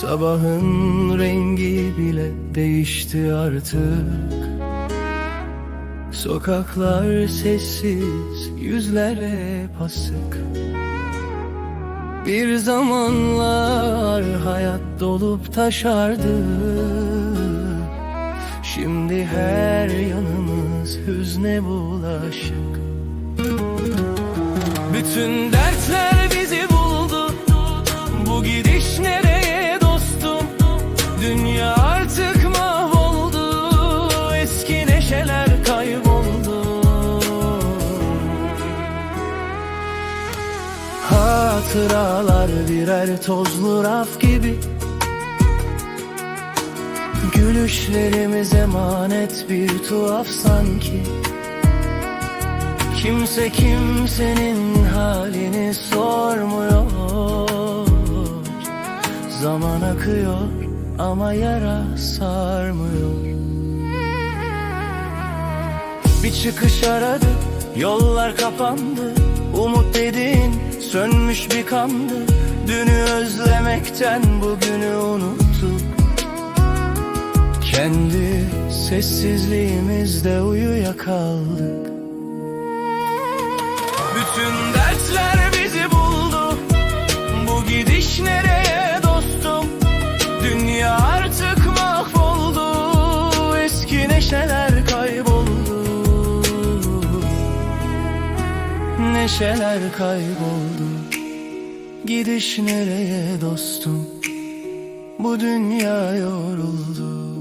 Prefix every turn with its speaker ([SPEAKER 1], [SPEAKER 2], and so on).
[SPEAKER 1] Sabahın rengi bile değişti artık. Sokaklar sessiz, yüzler hep asık. Bir zamanlar hayat dolup taşardı. Şimdi her yanımız hüzne bulaşık. Bütün dertler bizi buldu. Bu gidiş nereye Hatıralar birer tozlu raf gibi. Gülüşlerimiz emanet bir tuhaf sanki. Kimse kimsenin halini sormuyor. Zaman akıyor ama yara sarmıyor. Bir çıkış aradı, yollar kapandı. Umut dediğin sönmüş bir kandı. Dünü özlemekten bugünü unuttuk Kendi sessizliğimizde uyuyakaldık. Bütün dertler Neşeler kayboldu. Gidiş nereye dostum? Bu dünya yoruldu